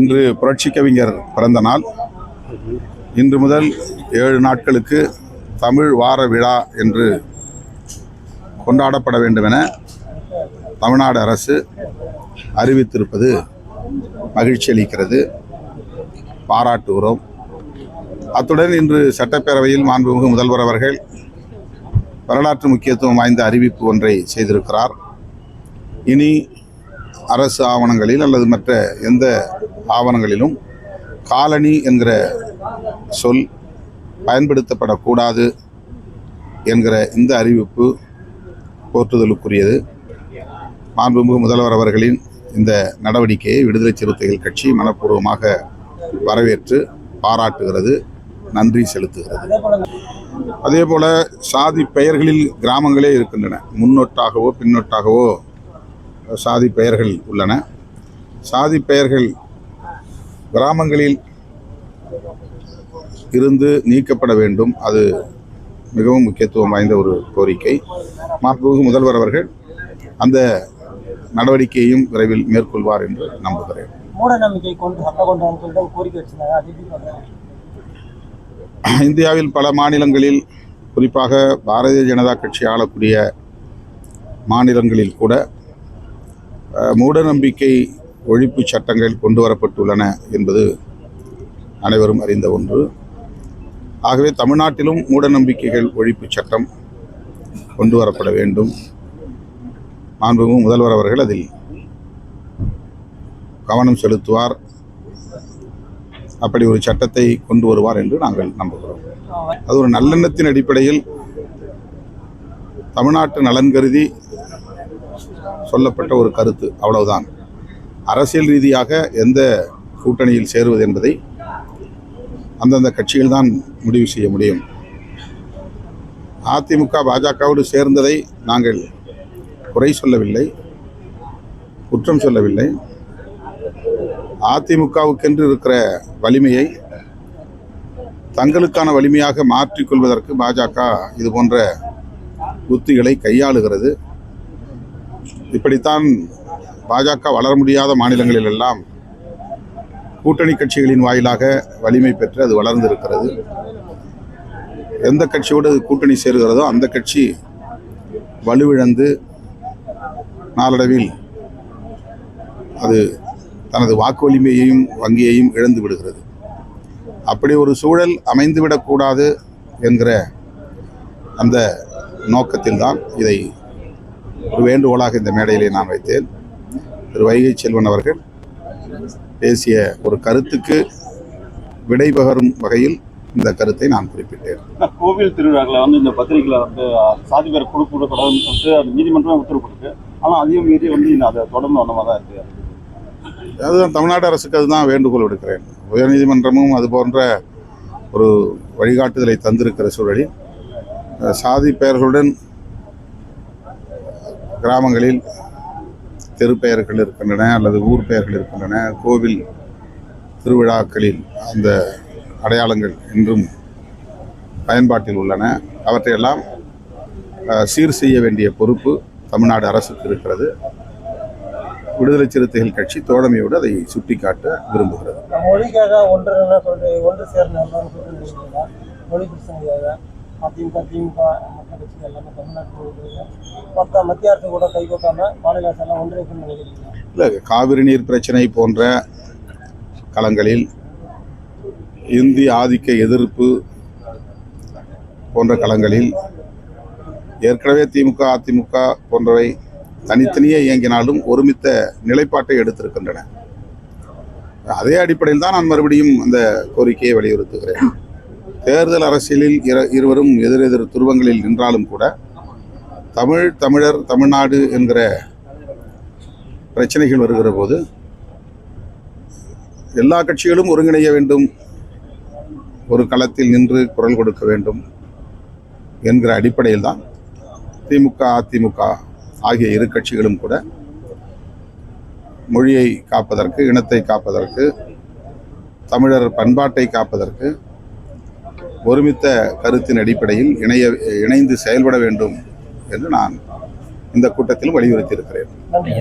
இன்று புரட்சி கவிஞர் பிறந்த நாள். இன்று முதல் ஏழு நாட்களுக்கு தமிழ் வார விழா என்று கொண்டாடப்பட வேண்டும் என தமிழ்நாடு அரசு அறிவித்திருப்பது மகிழ்ச்சி அளிக்கிறது. பாராட்டுகிறோம். அத்துடன் இன்று சட்டப்பேரவையில் மாண்புமிகு முதல்வர் அவர்கள் வரலாற்று முக்கியத்துவம் வாய்ந்த அறிவிப்பு ஒன்றை செய்திருக்கிறார். இனி அரசு ஆவணங்களில் அல்லது மற்ற எந்த ஆவணங்களிலும் காலனி என்கிற சொல் பயன்படுத்தப்படக்கூடாது என்கிற இந்த அறிவிப்பு போற்றுதலுக்குரியது. மாண்புமிகு முதல்வர் அவர்களின் இந்த நடவடிக்கையை விடுதலை சிறுத்தைகள் கட்சி மனப்பூர்வமாக வரவேற்று பாராட்டுகிறது நன்றி செலுத்துகிறது. அதே போல் சாதி பெயர்களில் கிராமங்களே இருக்கின்றன. முன்னொட்டாகவோ பின்னொட்டாகவோ சாதி பெயர்கள் உள்ளன. சாதி பெயர்கள் கிராமங்களில் இருந்து நீக்கப்பட வேண்டும். அது மிகவும் முக்கியத்துவம் வாய்ந்த ஒரு கோரிக்கை. மாண்புமிகு முதல்வர் அவர்கள் அந்த நடவடிக்கையையும் விரைவில் மேற்கொள்வார் என்று நம்புகிறேன். இந்தியாவில் பல மாநிலங்களில் குறிப்பாக பாரதிய ஜனதா கட்சி ஆளக்கூடிய மாநிலங்களில் கூட மூடநம்பிக்கை ஒழிப்பு சட்டங்கள் கொண்டு வரப்பட்டுள்ளன என்பது அனைவரும் அறிந்த ஒன்று. ஆகவே தமிழ்நாட்டிலும் மூடநம்பிக்கைகள் ஒழிப்பு சட்டம் கொண்டு வரப்பட வேண்டும். மாண்புமிகு முதல்வர் அவர்கள் அதில் கவனம் செலுத்துவார். அப்படி ஒரு சட்டத்தை கொண்டு வருவார் என்று நாங்கள் நம்புகிறோம். அது ஒரு நல்லெண்ணத்தின் அடிப்படையில் தமிழ்நாட்டு நலன் கருதி சொல்லப்பட்ட ஒரு கருத்து. அவ்வளவுதான். அரசியல் ரீதியாக எந்த கூட்டணியில் சேருவது என்பதை அந்தந்த கட்சிகள் தான் முடிவு செய்ய முடியும். அதிமுக பாஜகவோடு சேர்ந்ததை நாங்கள் குறை சொல்லவில்லை குற்றம் சொல்லவில்லை. அதிமுகவுக்கென்று இருக்கிற வலிமையை தங்களுக்கான வலிமையாக மாற்றிக்கொள்வதற்கு பாஜக இது போன்ற உத்திகளை கையாளுகிறது. இப்படித்தான் பாஜக வளர முடியாத மாநிலங்களில் எல்லாம் கூட்டணி கட்சிகளின் வாயிலாக வலிமை பெற்று அது வளர்ந்திருக்கிறது. எந்த கட்சியோடு அது கூட்டணி சேருகிறதோ அந்த கட்சி வலுவிழந்து நாளடைவில் அது தனது வாக்கு வலிமையையும் வங்கியையும் இழந்து விடுகிறது. அப்படி ஒரு சூழல் அமைந்துவிடக்கூடாது என்கிற அந்த நோக்கத்தில்தான் இதை ஒரு வேண்டுகோளாக இந்த மேடையிலே நான் வைத்தேன். திரு வைகை செல்வன் அவர்கள் பேசிய ஒரு கருத்துக்கு விடைபெறும் வகையில் இந்த கருத்தை நான் குறிப்பிட்டேன். கோவில் திருவிழாக்களை வந்து இந்த பத்திரிகையில வந்து சாதி பேர் கொடுக்கூடாதுன்னு சொல்லிட்டு அது நீதிமன்றம் உத்தரவு கொடுக்கு. ஆனா அதையும் மீறி வந்து அதை தொடர்ந்து மாதிரி தான் இருக்கு. அதுதான் தமிழ்நாடு அரசுக்கு அதுதான் வேண்டுகோள் விடுக்கிறேன். உயர்நீதிமன்றமும் அது போன்ற ஒரு வழிகாட்டுதலை தந்திருக்கிற சூழலில் சாதி பெயர்களுடன் கிராமங்களில் தெருப்பெயர்கள் இருக்கின்றன அல்லது ஊர் பெயர்கள் இருக்கின்றன. கோவில் திருவிழாக்களில் அந்த அடையாளங்கள் இன்றும் பயன்பாட்டில் உள்ளன. அவற்றையெல்லாம் சீர் செய்ய வேண்டிய பொறுப்பு தமிழ்நாடு அரசுக்கு இருக்கிறது. விடுதலை சிறுத்தைகள் கட்சி தோழமையோடு அதை சுட்டிக்காட்ட விரும்புகிறது. மொழிக்காக ஒன்று ஒன்று சேர்ந்த அதிமுக திமுக மற்ற கட்சிகள் எல்லாமே தமிழ்நாட்டில் மொத்த மத்திய அரசு கூட கை கொட்டாம மாநில அரசு எல்லாம் ஒன்றிணைக்கணும்னு நினைக்கிறீங்களா? இல்லை காவிரி நீர் பிரச்சனை போன்ற களங்களில் இந்தி ஆதிக்க எதிர்ப்பு போன்ற களங்களில் ஏற்கனவே திமுக அதிமுக போன்றவை தனித்தனியே இயங்கினாலும் ஒருமித்த நிலைப்பாட்டை எடுத்திருக்கின்றன. அதே அடிப்படையில் தான் நான் மறுபடியும் அந்த கோரிக்கையை வலியுறுத்துகிறேன். தேர்தல் அரசியலில் இர இருவரும் எதிரெதிர் துருவங்களில் நின்றாலும் கூட தமிழ் தமிழர் தமிழ்நாடு என்கிற பிரச்சனைகள் வருகிற போது எல்லா கட்சிகளும் ஒருங்கிணைய வேண்டும் ஒரு களத்தில் நின்று குரல் கொடுக்க வேண்டும் என்கிற அடிப்படையில் தான் திமுக அதிமுக ஆகிய இரு கட்சிகளும் கூட மொழியை காப்பதற்கு இனத்தை காப்பதற்கு தமிழர் பண்பாட்டை காப்பதற்கு ஒருமித்த கருத்தின் அடிப்படையில் இணைய இணைந்து செயல்பட வேண்டும் என்று நான் இந்த கூட்டத்திலும் வலியுறுத்தியிருக்கிறேன். நன்றி